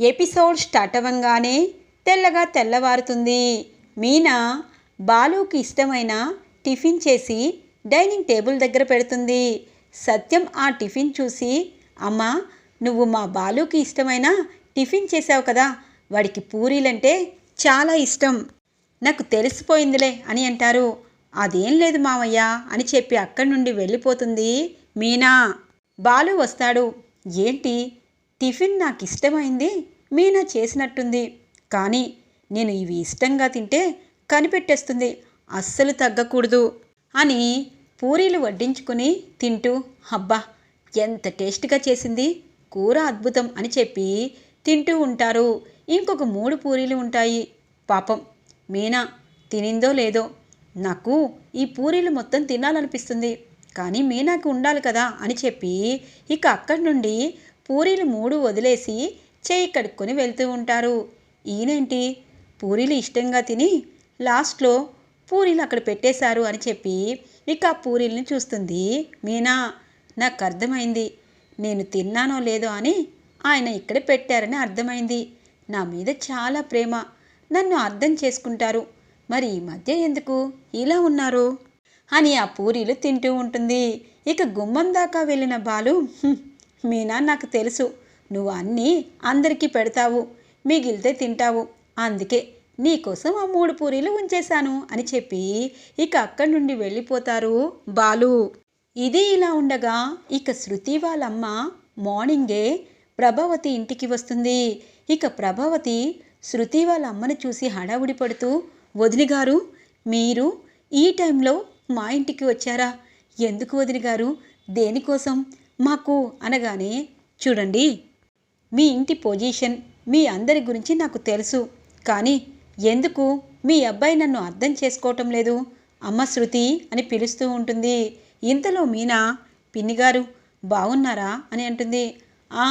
Episode start అవ్వంగానే తెల్లగా తెల్లవారుతుంది. మీనా బాలుకి ఇష్టమైన టిఫిన్ చేసి డైనింగ్ టేబుల్ దగ్గర పెడుతుంది. సత్యం ఆ టిఫిన్ చూసి అమ్మా నువ్వు మా బాలుకి ఇష్టమైన టిఫిన్ చేసావు కదా వాడికి పూరీలంటే చాలా ఇష్టం. నాకు తెలిసిపోయిందిలే అని అంటారు. అదేం లేదు మామయ్య అని చెప్పి అక్కడి నుండి వెళ్ళిపోతుంది మీనా. బాలు వస్తాడు. ఏంటి టిఫిన్ నాకు ఇష్టమైంది మీనా చేసినట్టుంది. కానీ నేను ఇవి ఇష్టంగా తింటే కనిపెట్టేస్తుంది అస్సలు తగ్గకూడదు అని పూరీలు వడ్డించుకుని తింటూ అబ్బా ఎంత టేస్ట్గా చేసింది కూర అద్భుతం అని చెప్పి తింటూ ఉంటారు. ఇంకొక మూడు పూరీలు ఉంటాయి. పాపం మీనా తినిందో లేదో నాకు ఈ పూరీలు మొత్తం తినాలనిపిస్తుంది. కానీ మీనాకి ఉండాలి కదా అని చెప్పి ఇక అక్కడి నుండి పూరీలు మూడు వదిలేసి చేయి కడుక్కొని వెళ్తూ ఉంటారు. ఈయనేంటి? పూరీలు ఇష్టంగా తిని లాస్ట్లో పూరీలు అక్కడ పెట్టేశారు అని చెప్పి ఇక ఆ పూరీల్ని చూస్తుంది మీనా. నాకు అర్థమైంది నేను తిన్నానో లేదో అని ఆయన ఇక్కడ పెట్టారని అర్థమైంది. నా మీద చాలా ప్రేమ. నన్ను అర్థం చేసుకుంటారు. మరి ఈ మధ్య ఎందుకు ఇలా ఉన్నారు? అని ఆ పూరీలు తింటూ ఉంటుంది. ఇక గుమ్మం దాకా వెళ్ళిన బాలు మీనా నాకు తెలుసు. నువ్వు అన్నీ అందరికీ పెడతావు. మిగిలితే తింటావు. అందుకే నీకోసం ఆ మూడు పూరీలు ఉంచేశాను అని చెప్పి ఇక అక్కడి నుండి వెళ్ళిపోతారు బాలు. ఇది ఇలా ఉండగా ఇక శృతి వాళ్ళమ్మ మార్నింగే ప్రభావతి ఇంటికి వస్తుంది. ఇక ప్రభావతి శృతి వాళ్ళ అమ్మని చూసి హడావుడి పడుతూ వదిలి గారు మీరు ఈ టైంలో మా ఇంటికి వచ్చారా? ఎందుకు వదిలి గారు? దేనికోసం? మాకు అనగానే చూడండి మీ ఇంటి పొజిషన్ మీ అందరి గురించి నాకు తెలుసు. కానీ ఎందుకు మీ అబ్బాయి నన్ను అర్థం చేసుకోవటం లేదు? అమ్మ శృతి అని పిలుస్తూ ఉంటుంది. ఇంతలో మీనా పిన్నిగారు బాగున్నారా అని అంటుంది. ఆ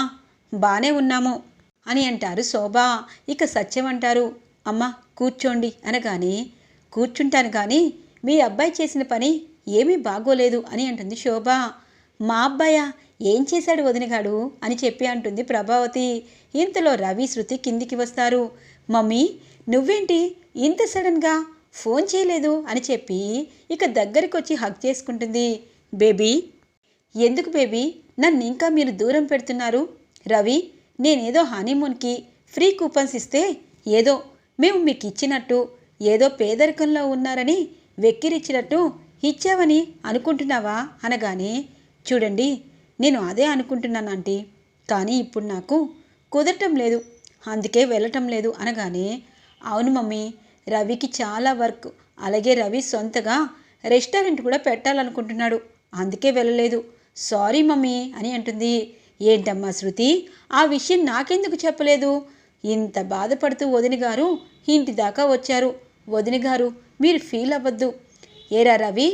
బాగానే ఉన్నాము అని అంటారు శోభ. ఇక సత్యం అంటారు అమ్మ కూర్చోండి అనగానే కూర్చుంటాను కానీ మీ అబ్బాయి చేసిన పని ఏమీ బాగోలేదు అని అంటుంది శోభ. మా అబ్బాయా ఏం చేశాడు వదినగాడు? అని చెప్పి అంటుంది ప్రభావతి. ఇంతలో రవి శృతి కిందికి వస్తారు. మమ్మీ నువ్వేంటి ఇంత సడన్గా ఫోన్ చేయలేదు? అని చెప్పి ఇక దగ్గరికి వచ్చి హక్ చేసుకుంటుంది. బేబీ ఎందుకు బేబీ? నన్ను ఇంకా మీరు దూరం పెడుతున్నారు. రవి నేనేదో హనీమూన్కి ఫ్రీ కూపన్స్ ఇస్తే ఏదో మేము మీకు ఇచ్చినట్టు ఏదో పేదరికంలో ఉన్నారని వెక్కిరిచ్చినట్టు ఇచ్చావని అనుకుంటున్నావా? అనగానే చూడండి నేను అదే అనుకుంటున్నాను ఆంటీ. కానీ ఇప్పుడు నాకు కుదరటం లేదు. అందుకే వెళ్ళటం లేదు అనగానే అవును మమ్మీ రవికి చాలా వర్క్. అలాగే రవి సొంతగా రెస్టారెంట్ కూడా పెట్టాలనుకుంటున్నాడు. అందుకే వెళ్ళలేదు. సారీ మమ్మీ అని అంటుంది. ఏంటమ్మా శృతి ఆ విషయం నాకెందుకు చెప్పలేదు? ఇంత బాధపడుతూ వదిన గారు ఇంటి దాకా వచ్చారు. వదిన గారు మీరు ఫీల్ అవ్వద్దు. ఏరా రవి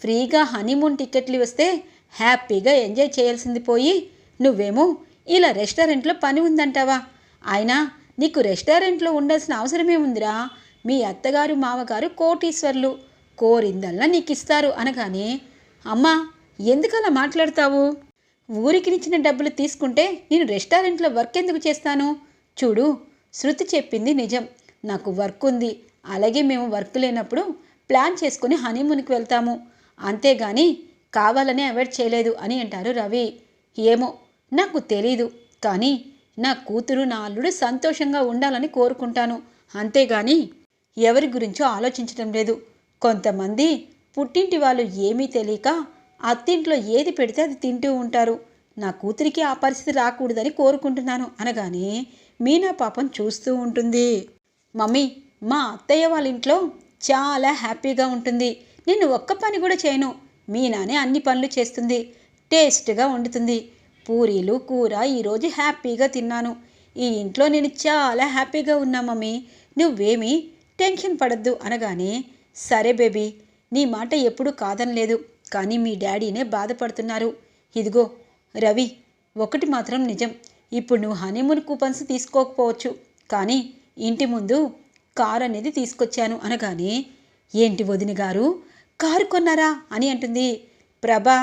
ఫ్రీగా హనీమూన్ టికెట్లు వస్తే హ్యాపీగా ఎంజాయ్ చేయాల్సింది పోయి నువ్వేమో ఇలా రెస్టారెంట్లో పని ఉందంటావా? అయినా నీకు రెస్టారెంట్లో ఉండాల్సిన అవసరమేముందిరా మీ అత్తగారు మామగారు కోటీశ్వర్లు. కోరిందల్లా నీకు ఇస్తారు అనగానే అమ్మా ఎందుకలా మాట్లాడతావు? ఊరికి నిచ్చిన డబ్బులు తీసుకుంటే నేను రెస్టారెంట్లో వర్క్ ఎందుకు చేస్తాను? చూడు శృతి చెప్పింది నిజం. నాకు వర్క్ ఉంది అలాగే మేము వర్క్ లేనప్పుడు ప్లాన్ చేసుకుని హనీమూన్కి వెళ్తాము. అంతేగాని కావాలనే అవాయిడ్ చేయలేదు అని అంటారు రవి. ఏమో నాకు తెలీదు కానీ నా కూతురు నా అల్లుడు సంతోషంగా ఉండాలని కోరుకుంటాను. అంతేగాని ఎవరి గురించో ఆలోచించడం లేదు. కొంతమంది పుట్టింటి వాళ్ళు ఏమీ తెలియక అత్తింట్లో ఏది పెడితే అది తింటూ ఉంటారు. నా కూతురికి ఆ పరిస్థితి రాకూడదని కోరుకుంటున్నాను అనగానే మీనా పాపం చూస్తూ ఉంటుంది. మమ్మీ మా అత్తయ్య వాళ్ళ ఇంట్లో చాలా హ్యాపీగా ఉంటుంది. నేను ఒక్క పని కూడా చేయను. మీనానే అన్ని పనులు చేస్తుంది. టేస్ట్గా వండుతుంది. పూరీలు కూర ఈరోజు హ్యాపీగా తిన్నాను. ఈ ఇంట్లో నేను చాలా హ్యాపీగా ఉన్నా మమ్మీ. నువ్వేమీ టెన్షన్ పడద్దు అనగానే సరే బేబీ నీ మాట ఎప్పుడూ కాదనలేదు. కానీ మీ డాడీనే బాధపడుతున్నారు. ఇదిగో రవి ఒకటి మాత్రం నిజం. ఇప్పుడు నువ్వు హనీమూన్ కూపన్స్ తీసుకోకపోవచ్చు. కానీ ఇంటి ముందు కారు అనేది తీసుకొచ్చాను అనగానే ఏంటి వదిన గారు కారు కొన్నారా? అని అంటుంది. ప్రభా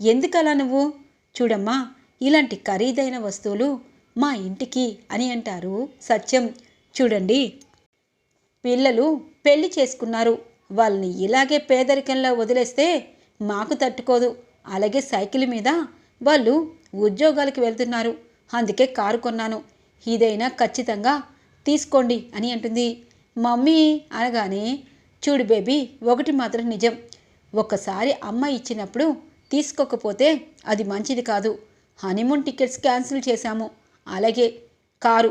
ఎందుకలా నువ్వు? చూడమ్మా ఇలాంటి ఖరీదైన వస్తువులు మా ఇంటికి అని అంటారు సత్యం. చూడండి. పిల్లలు పెళ్ళి చేసుకున్నారు. వాళ్ళని ఇలాగే పేదరికంలో వదిలేస్తే మాకు తట్టుకోదు. అలాగే సైకిల్ మీద వాళ్ళు ఉద్యోగాలకు వెళ్తున్నారు. అందుకే కారు కొన్నాను. ఇదైనా ఖచ్చితంగా తీసుకోండి అని అంటుంది. మమ్మీ అనగానే చూడు బేబీ ఒకటి మాత్రం నిజం. ఒక్కసారి అమ్మ ఇచ్చినప్పుడు తీసుకోకపోతే అది మంచిది కాదు. హనీమూన్ టికెట్స్ క్యాన్సిల్ చేశాము. అలాగే కారు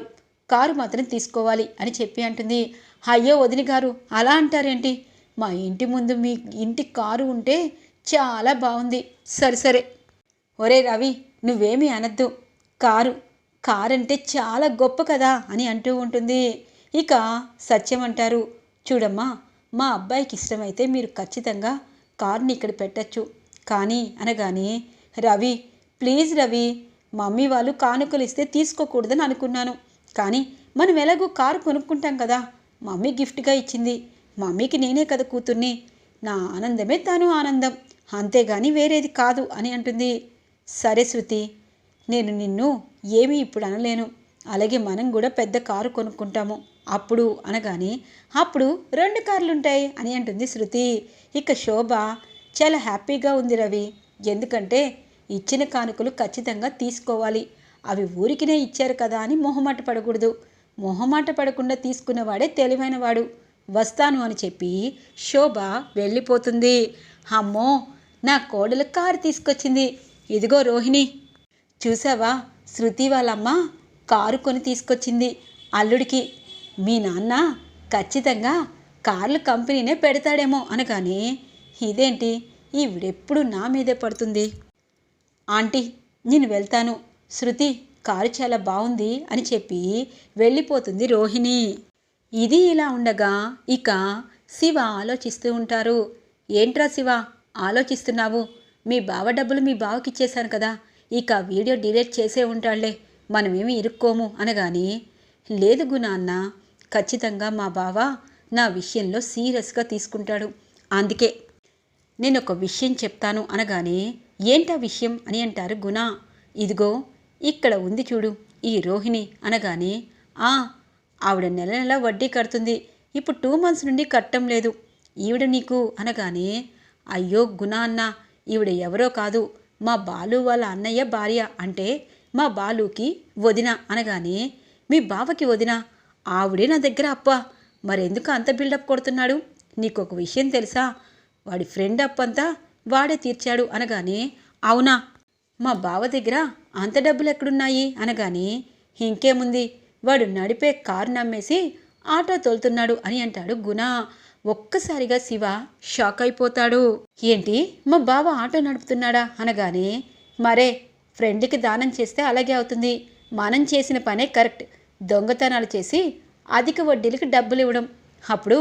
కారు మాత్రం తీసుకోవాలి అని చెప్పి అంటుంది. అయ్యో వదిన గారు అలా అంటారేంటి? మా ఇంటి ముందు మీ ఇంటి కారు ఉంటే చాలా బాగుంది. సరే సరే. ఒరే రవి నువ్వేమీ అనద్దు. కారు కారు అంటే చాలా గొప్ప కదా అని అంటూ ఉంటుంది. ఇక సత్యం అంటారు. చూడమ్మా మా అబ్బాయికి ఇష్టమైతే మీరు ఖచ్చితంగా కార్ని ఇక్కడ పెట్టచ్చు. కానీ అనగానే రవి ప్లీజ్ రవి మమ్మీ వాళ్ళు కానుకలు ఇస్తే తీసుకోకూడదని అనుకున్నాను. కానీ మనం ఎలాగో కారు కొనుక్కుంటాం కదా మమ్మీ గిఫ్ట్గా ఇచ్చింది. మమ్మీకి నేనే కదా కూతుర్ని. నా ఆనందమే తాను ఆనందం. అంతేగాని వేరేది కాదు అని అంటుంది. సరే శృతి నేను నిన్ను ఏమీ ఇప్పుడు అనలేను. అలాగే మనం కూడా పెద్ద కారు కొనుక్కుంటాము. అప్పుడు అనగానే అప్పుడు రెండు కార్లుంటాయి అని అంటుంది శృతి. ఇక శోభ చాలా హ్యాపీగా ఉంది రవి. ఎందుకంటే ఇచ్చిన కానుకలు ఖచ్చితంగా తీసుకోవాలి. అవి ఊరికినే ఇచ్చారు కదా అని మొహమాట పడకూడదు. మొహమాట పడకుండా తీసుకున్నవాడే తెలివైనవాడు వస్తాను అని చెప్పి శోభ వెళ్ళిపోతుంది. అమ్మో నా కోడలు కారు తీసుకొచ్చింది. ఇదిగో రోహిణి. చూసావా? శృతి వాళ్ళమ్మ కారు కొని తీసుకొచ్చింది అల్లుడికి. మీ నాన్న ఖచ్చితంగా కార్ల కంపెనీనే పెడతాడేమో అనగానే ఇదేంటి? ఈవిడెప్పుడు నా మీదే పడుతుంది. ఆంటీ నేను వెళ్తాను. శృతి కారు చాలా బాగుంది అని చెప్పి వెళ్ళిపోతుంది రోహిణి. ఇది ఇలా ఉండగా ఇక శివ ఆలోచిస్తూ ఉంటారు. ఏంట్రా శివ ఆలోచిస్తున్నావు? మీ బావ డబ్బులు మీ బావకి ఇచ్చేశాను కదా. ఇక వీడియో డిలీట్ చేసే ఉంటాడులే మనమేమి ఇరుక్కోము అనగాని లేదు గుణ అన్న ఖచ్చితంగా మా బావ నా విషయంలో సీరియస్గా తీసుకుంటాడు. అందుకే నేను ఒక విషయం చెప్తాను అనగానే ఏంటా విషయం? అని అంటారు గుణ. ఇదిగో ఇక్కడ ఉంది చూడు ఈ రోహిణి. అనగానే ఆ ఆవిడ నెల నెల వడ్డీ కడుతుంది. ఇప్పుడు టూ మంత్స్ నుండి కట్టం లేదు. ఈవిడ నీకు? అనగానే అయ్యో గుణ అన్న ఈవిడ ఎవరో కాదు. మా బాలు వాళ్ళ అన్నయ్య భార్య. అంటే మా బాలుకి వదిన. అనగానే మీ బావకి వదిన? ఆవిడే నా దగ్గర అప్ప. మరెందుకు అంత బిల్డప్ కొడుతున్నాడు? నీకు ఒక విషయం తెలుసా? వాడి ఫ్రెండ్ అప్పంతా వాడే తీర్చాడు అనగానే అవునా? మా బావ దగ్గర అంత డబ్బులు ఎక్కడున్నాయి అనగానే ఇంకేముంది? వాడు నడిపే కారు నమ్మేసి ఆటో తోలుతున్నాడు అని అంటాడు గుణ. ఒక్కసారిగా శివ షాక్ అయిపోతాడు. ఏంటి? మా బావ ఆటో నడుపుతున్నాడా అనగానే మరే ఫ్రెండ్కి దానం చేస్తే అలాగే అవుతుంది. మనం చేసిన పనే కరెక్ట్. దొంగతనాలు చేసి అధిక వడ్డీలకి డబ్బులు ఇవ్వడం. అప్పుడు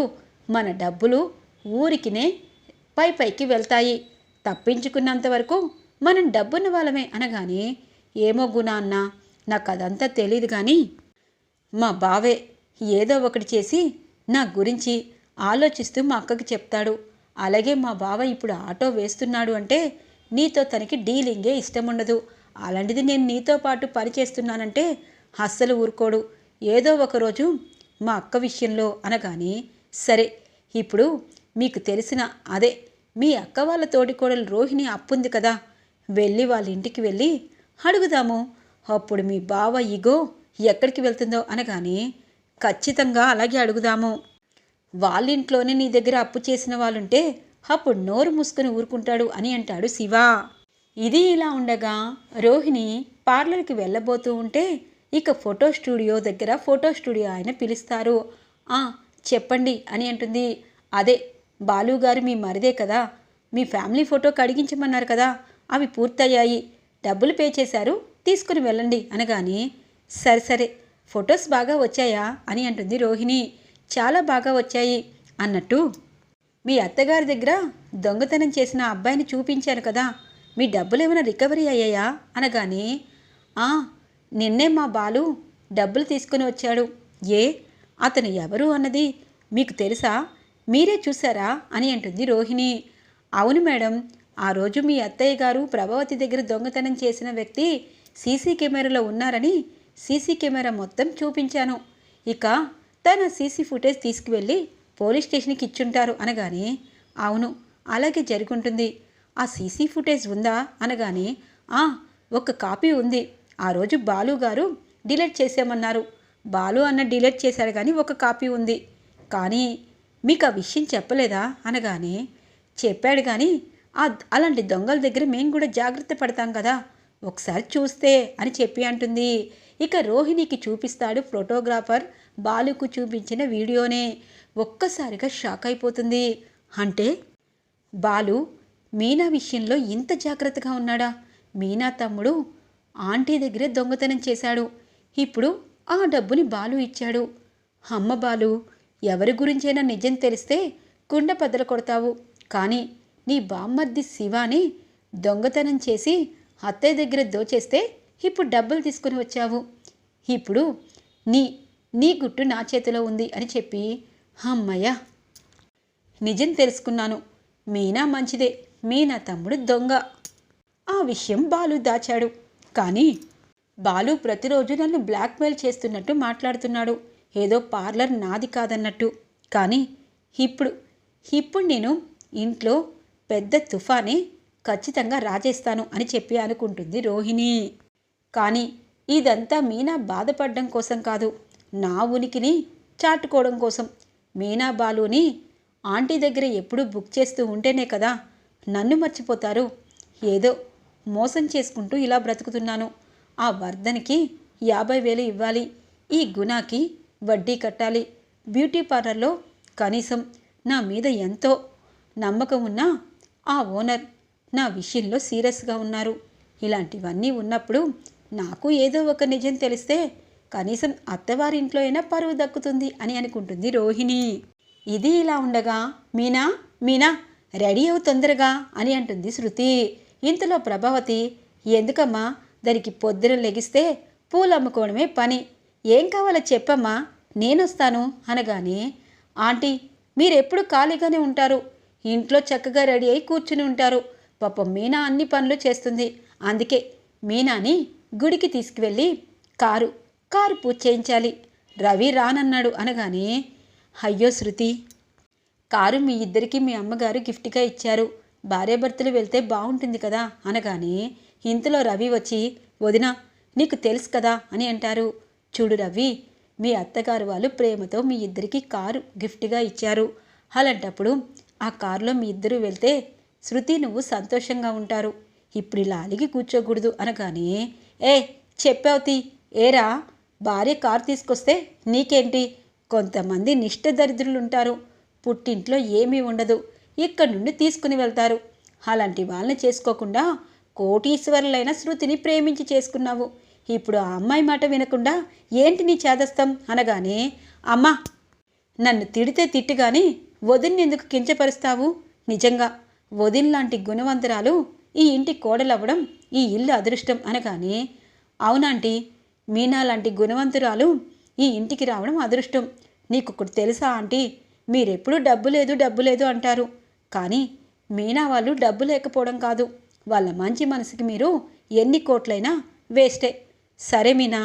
మన డబ్బులు ఊరికినే పై పైకి వెళ్తాయి. తప్పించుకున్నంత వరకు మనం డబ్బున్న వాళ్ళమే అనగానే ఏమో గుణ అన్న నాకు అదంతా తెలియదు కానీ మా బావే ఏదో ఒకటి చేసి నా గురించి ఆలోచిస్తూ మా అక్కకి చెప్తాడు. అలాగే మా బావ ఇప్పుడు ఆటో వేస్తున్నాడు అంటే నీతో తనకి డీలింగే ఇష్టం ఉండదు అలాంటిది నేను నీతో పాటు పని చేస్తున్నానంటే అస్సలు ఊరుకోడు. ఏదో ఒకరోజు మా అక్క విషయంలో అనగానే సరే ఇప్పుడు మీకు తెలిసిన అదే మీ అక్క వాళ్ళ తోటికోడలు రోహిణి అప్పుంది కదా వెళ్ళి వాళ్ళ ఇంటికి వెళ్ళి అడుగుదాము. అప్పుడు మీ బావ ఇగో ఎక్కడికి వెళ్తుందో అనగానే ఖచ్చితంగా అలాగే అడుగుదాము. వాళ్ళింట్లోనే నీ దగ్గర అప్పు చేసిన వాళ్ళుంటే అప్పుడు నోరు మూసుకొని ఊరుకుంటాడు అని అంటాడు శివ. ఇది ఇలా ఉండగా రోహిణి పార్లర్కి వెళ్ళబోతూ ఉంటే ఇక ఫోటో స్టూడియో దగ్గర ఫోటో స్టూడియో ఆయన పిలుస్తారు. "ఆ, చెప్పండి అని అంటుంది. అదే బాలు గారు మీ మరిదే కదా. మీ ఫ్యామిలీ ఫోటో కడిగించమన్నారు కదా. అవి పూర్తయ్యాయి. డబ్బులు పే చేశారు. తీసుకుని వెళ్ళండి అనగానే సరే సరే ఫొటోస్ బాగా వచ్చాయా అని అంటుంది రోహిణి. చాలా బాగా వచ్చాయి అన్నట్టు మీ అత్తగారి దగ్గర దొంగతనం చేసిన అబ్బాయిని చూపించాను కదా. మీ డబ్బులు ఏమైనా రికవరీ అయ్యాయా అనగానే "ఆ, నిన్నే మా బాలు డబ్బులు తీసుకుని వచ్చాడు. ఏ? అతను ఎవరు అన్నది మీకు తెలుసా? మీరే చూసారా అని అంటుంది రోహిణి. అవును మేడం ఆ రోజు మీ అత్తయ్య గారు ప్రభావతి దగ్గర దొంగతనం చేసిన వ్యక్తి సీసీ కెమెరాలో ఉన్నారని సీసీ కెమెరా మొత్తం చూపించాను. ఇక తన సీసీ ఫుటేజ్ తీసుకువెళ్ళి పోలీస్ స్టేషన్కి ఇచ్చుంటారు అనగానే అవును అలాగే జరుగుంటుంది. ఆ సీసీ ఫుటేజ్ ఉందా? అనగానే ఆ ఒక కాపీ ఉంది. ఆ రోజు బాలు గారు డిలీట్ చేసామన్నారు. బాలు అన్న డిలీట్ చేశారు కానీ ఒక కాపీ ఉంది. కానీ మీకు ఆ విషయం చెప్పలేదా? అనగానే చెప్పాడు కానీ ఆ అలాంటి దొంగల దగ్గర మేము కూడా జాగ్రత్త పడతాం కదా. ఒకసారి చూస్తే అని చెప్పి అంటుంది. ఇక రోహిణికి చూపిస్తాడు ఫోటోగ్రాఫర్ బాలుకు చూపించిన వీడియోనే. ఒక్కసారిగా షాక్ అయిపోతుంది. అంటే బాలు మీనా విషయంలో ఇంత జాగ్రత్తగా ఉన్నాడా? మీనా తమ్ముడు ఆంటీ దగ్గరే దొంగతనం చేశాడు. ఇప్పుడు ఆ డబ్బుని బాలు ఇచ్చాడు. అమ్మ బాలు ఎవరి గురించైనా నిజం తెలిస్తే కుండ బద్దలు కొడతావు. కానీ నీ బామ్మర్ది శివాని దొంగతనం చేసి అత్తయ్య దగ్గర దోచేస్తే ఇప్పుడు డబ్బులు తీసుకుని వచ్చావు. ఇప్పుడు నీ నీ గుట్టు నా చేతిలో ఉంది అని చెప్పి అమ్మయ్య! నిజం తెలుసుకున్నాను. మీనా మంచిదే. మీనా తమ్ముడు దొంగ. ఆ విషయం బాలు దాచాడు. కానీ బాలు ప్రతిరోజు నన్ను బ్లాక్మెయిల్ చేస్తున్నట్టు మాట్లాడుతున్నాడు. ఏదో పార్లర్ నాది కాదన్నట్టు. కానీ ఇప్పుడు ఇప్పుడు నేను ఇంట్లో పెద్ద తుఫానే ఖచ్చితంగా రాజేస్తాను అని చెప్పి అనుకుంటుంది రోహిణి. కానీ ఇదంతా మీనా బాధపడడం కోసం కాదు. నా ఉనికిని చాటుకోవడం కోసం. మీనా బాలుని ఆంటీ దగ్గర ఎప్పుడూ బుక్ చేస్తూ ఉంటేనే కదా నన్ను మర్చిపోతారు. ఏదో మోసం చేసుకుంటూ ఇలా బ్రతుకుతున్నాను. ఆ వర్ధన్కి యాభై వేలు ఇవ్వాలి. ఈ గుణాకి వడ్డీ కట్టాలి. బ్యూటీ పార్లర్లో కనీసం నా మీద ఎంతో నమ్మకం ఉన్న ఆ ఓనర్ నా విషయంలో సీరియస్గా ఉన్నారు. ఇలాంటివన్నీ ఉన్నప్పుడు నాకు ఏదో ఒక నిజం తెలిస్తే కనీసం అత్తవారింట్లో అయినా పరువు దక్కుతుంది అని అనుకుంటుంది రోహిణి. ఇది ఇలా ఉండగా మీనా మీనా రెడీ అవు తొందరగా అని అంటుంది శృతి. ఇంతలో ప్రభావతి ఎందుకమ్మా? దానికి పొద్దున లెగిస్తే పూలు అమ్ముకోవడమే పని. ఏం కావాలో చెప్పమ్మా. నేనొస్తాను అనగానే ఆంటీ మీరెప్పుడు ఖాళీగానే ఉంటారు. ఇంట్లో చక్కగా రెడీ అయి కూర్చుని ఉంటారు. పాపం మీనా అన్ని పనులు చేస్తుంది. అందుకే మీనాని గుడికి తీసుకువెళ్ళి కారు కారు పూజ చేయించాలి. రవి రానన్నాడు అనగానే అయ్యో శృతి కారు మీ ఇద్దరికి మీ అమ్మగారు గిఫ్ట్గా ఇచ్చారు. భార్యాభర్తలు వెళ్తే బాగుంటుంది కదా అనగానే ఇంతలో రవి వచ్చి వదిన నీకు తెలుసు కదా అని అంటారు. చూడు రవి మీ అత్తగారు వాళ్ళు ప్రేమతో మీ ఇద్దరికి కారు గిఫ్ట్గా ఇచ్చారు. అలాంటప్పుడు ఆ కారులో మీ ఇద్దరు వెళ్తే శృతి నువ్వు సంతోషంగా ఉంటారు. ఇప్పుడు ఇలా అలిగి కూర్చోకూడదు అనగానే ఏ చెప్పావుతి ఏరా భార్య కారు తీసుకొస్తే నీకేంటి? కొంతమంది నిష్ఠ దరిద్రులు ఉంటారు. పుట్టింట్లో ఏమీ ఉండదు. ఇక్కడి నుండి తీసుకుని వెళ్తారు. అలాంటి వాళ్ళని చేసుకోకుండా కోటీశ్వరులైన శృతిని ప్రేమించి చేసుకున్నావు. ఇప్పుడు ఆ అమ్మాయి మాట వినకుండా ఏంటి నీ చేదస్తం అనగానే అమ్మా నన్ను తిడితే తిట్టుగాని వదిన్ని ఎందుకు కించపరుస్తావు? నిజంగా వదిన్ లాంటి గుణవంతురాలు ఈ ఇంటి కోడలవ్వడం ఈ ఇల్లు అదృష్టం అనగానే అవునాంటీ మీనా లాంటి గుణవంతురాలు ఈ ఇంటికి రావడం అదృష్టం. నీకొకటి తెలుసా ఆంటీ? మీరెప్పుడు డబ్బు లేదు డబ్బు లేదు అంటారు. కానీ మీనా వాళ్ళు డబ్బు లేకపోవడం కాదు. వాళ్ళ మంచి మనసుకి మీరు ఎన్ని కోట్లైనా వేస్టే. సరే మీనా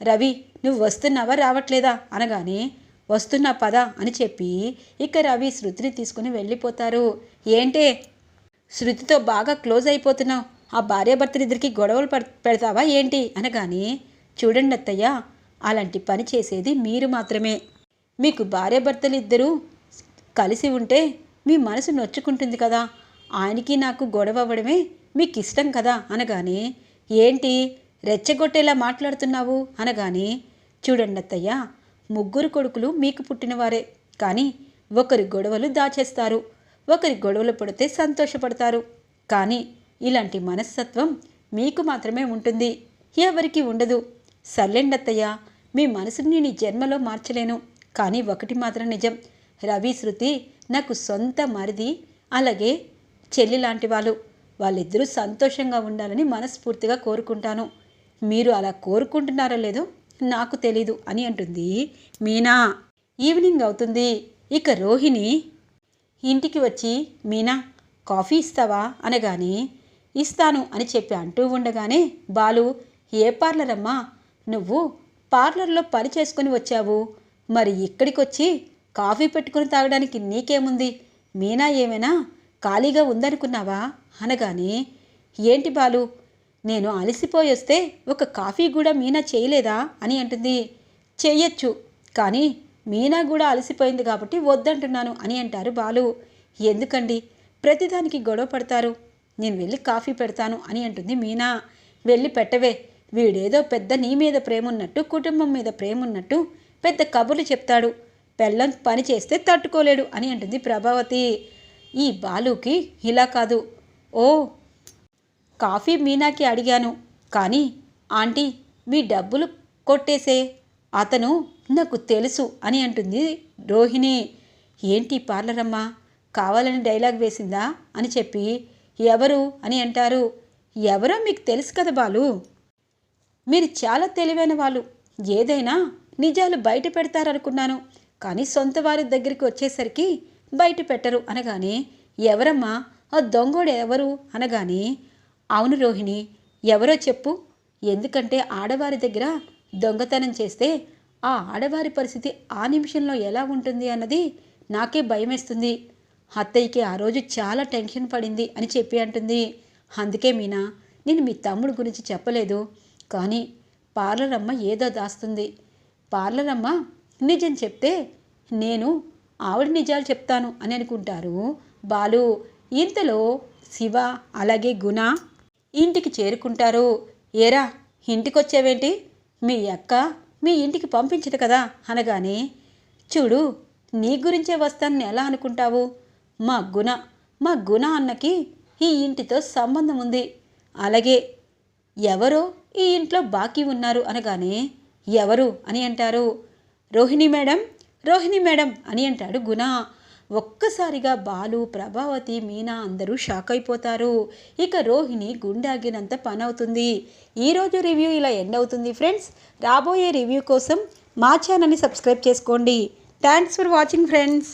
రవి నువ్వు వస్తున్నావా రావట్లేదా? అనగానే వస్తున్నా పదా అని చెప్పి ఇక రవి శృతిని తీసుకుని వెళ్ళిపోతారు. ఏంటే? శృతితో బాగా క్లోజ్ అయిపోతున్నావు. ఆ భార్యాభర్తలిద్దరికి గొడవలు పెడతావా ఏంటి? అనగానే చూడండి అత్తయ్య అలాంటి పని చేసేది మీరు మాత్రమే. మీకు భార్యాభర్తలిద్దరూ కలిసి ఉంటే మీ మనసు నొచ్చుకుంటుంది కదా. ఆయనకి నాకు గొడవ అవ్వడమే మీకు ఇష్టం కదా అనగానే ఏంటి? రెచ్చగొట్టేలా మాట్లాడుతున్నావు? అనగానే చూడండి అత్తయ్య ముగ్గురు కొడుకులు మీకు పుట్టినవారే. కానీ ఒకరి గొడవలు దాచేస్తారు. ఒకరి గొడవలు పడితే సంతోషపడతారు. కానీ ఇలాంటి మనస్తత్వం మీకు మాత్రమే ఉంటుంది. ఎవరికి ఉండదు. సర్లేండి అత్తయ్య మీ మనసుని నీ జన్మలో మార్చలేను. కానీ ఒకటి మాత్రం నిజం. రవి శృతి నాకు సొంత మరిది అలాగే చెల్లి లాంటి వాళ్ళు. వాళ్ళిద్దరూ సంతోషంగా ఉండాలని మనస్ఫూర్తిగా కోరుకుంటాను. మీరు అలా కోరుకుంటున్నారో లేదో నాకు తెలీదు అని అంటుంది మీనా. ఈవినింగ్ అవుతుంది. ఇక రోహిణి ఇంటికి వచ్చి మీనా కాఫీ ఇస్తావా? అనగానే ఇస్తాను అని చెప్పి అంటూ ఉండగానే బాలు ఏ పార్లర్ అమ్మా నువ్వు పార్లర్లో పని చేసుకుని వచ్చావు. మరి ఇక్కడికి వచ్చి కాఫీ పెట్టుకుని తాగడానికి నీకేముంది? మీనా ఏమైనా? ఖాళీగా ఉందనుకున్నావా? అనగానే ఏంటి బాలు నేను అలసిపోయి వస్తే ఒక కాఫీ కూడా మీనా చేయలేదా? అని అంటుంది. చేయొచ్చు కానీ మీనా కూడా అలసిపోయింది కాబట్టి వద్దంటున్నాను అని అంటారు బాలు. ఎందుకండి? ప్రతిదానికి గొడవ పడతారు. నేను వెళ్ళి కాఫీ పెడతాను అని అంటుంది మీనా. వెళ్ళి పెట్టవే. వీడేదో పెద్ద నీ మీద ప్రేమ ఉన్నట్టు కుటుంబం మీద ప్రేమ ఉన్నట్టు పెద్ద కబుర్లు చెప్తాడు. పెళ్ళం పని చేస్తే తట్టుకోలేడు అని అంటుంది ప్రభావతి. ఈ బాలుకి ఇలా కాదు. ఓ కాఫీ మీనాకి అడిగాను. కానీ ఆంటీ మీ డబ్బులు కొట్టేసే. అతను నాకు తెలుసు అని అంటుంది రోహిణి. ఏంటి పార్లర్ అమ్మా కావాలని డైలాగ్ వేసిందా? అని చెప్పి ఎవరు అని అంటారు. ఎవరో మీకు తెలుసు కదా బాలు? మీరు చాలా తెలివైన వాళ్ళు. ఏదైనా నిజాలు బయట పెడతారనుకున్నాను. కానీ సొంత వారి దగ్గరికి వచ్చేసరికి బయట పెట్టరు అనగానే ఎవరమ్మా? ఆ దొంగోడు ఎవరు? అనగానే అవును రోహిణి ఎవరో చెప్పు. ఎందుకంటే ఆడవారి దగ్గర దొంగతనం చేస్తే ఆ ఆడవారి పరిస్థితి ఆ నిమిషంలో ఎలా ఉంటుంది అన్నది నాకే భయమేస్తుంది. అత్తయ్యకి ఆ రోజు చాలా టెన్షన్ పడింది అని చెప్పి అంటుంది. అందుకే మీనా నేను మీ తమ్ముడు గురించి చెప్పలేదు. కానీ పార్లర్ అమ్మ ఏదో దాస్తుంది. పార్లర్ అమ్మ నిజం చెప్తే నేను ఆవిడ నిజాలు చెప్తాను అని అనుకుంటారు. బాలు ఇంతలో శివ అలాగే గుణ ఇంటికి చేరుకుంటారు. ఏరా ఇంటికి వచ్చావేంటి మీ అక్క మీ ఇంటికి పంపించదు కదా అనగానే చూడు నీ గురించే వస్తానని ఎలా అనుకుంటావు? మా గుణ మా గుణ అన్నకి ఈ ఇంటితో సంబంధం ఉంది. అలాగే ఎవరో ఈ ఇంట్లో బాకీ ఉన్నారు అనగానే ఎవరు అని అంటారు. రోహిణి మేడం రోహిణి మేడం అని అంటాడు గుణ. ఒక్కసారిగా బాలు ప్రభావతి మీనా అందరూ షాక్ అయిపోతారు. ఇక రోహిణి గుండాగినంత పని అవుతుంది ఈరోజు రివ్యూ ఇలా ఎండ్ అవుతుంది ఫ్రెండ్స్. రాబోయే రివ్యూ కోసం మా ఛానల్ని సబ్స్క్రైబ్ చేసుకోండి. Thanks for watching friends